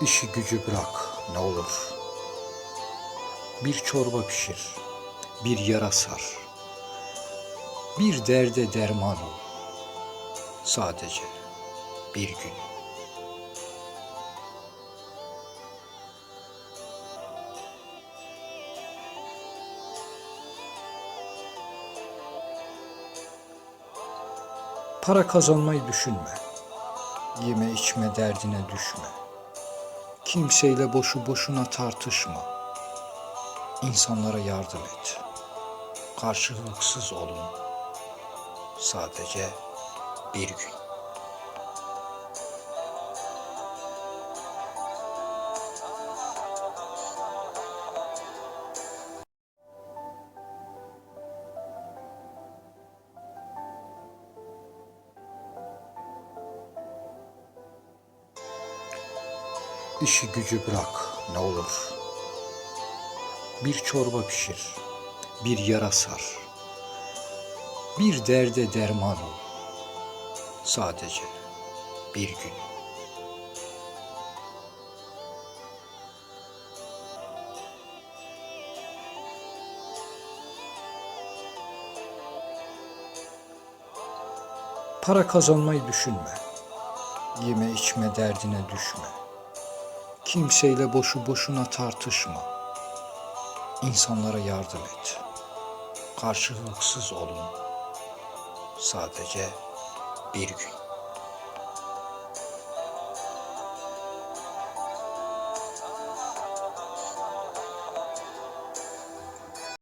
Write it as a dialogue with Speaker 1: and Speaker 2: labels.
Speaker 1: İşi gücü bırak ne olur. Bir çorba pişir, bir yara sar. Bir derde derman ol. Sadece bir gün. Para kazanmayı düşünme. Yeme içme derdine düşme. Kimseyle boşu boşuna tartışma. İnsanlara yardım et. Karşılıksız olun. Sadece bir gün. İşi gücü bırak ne olur. Bir çorba pişir, bir yara sar. Bir derde derman ol. Sadece bir gün. Para kazanmayı düşünme. Yeme içme derdine düşme. Kimseyle boşu boşuna tartışma. İnsanlara yardım et. Karşılıksız olun. Sadece bir gün.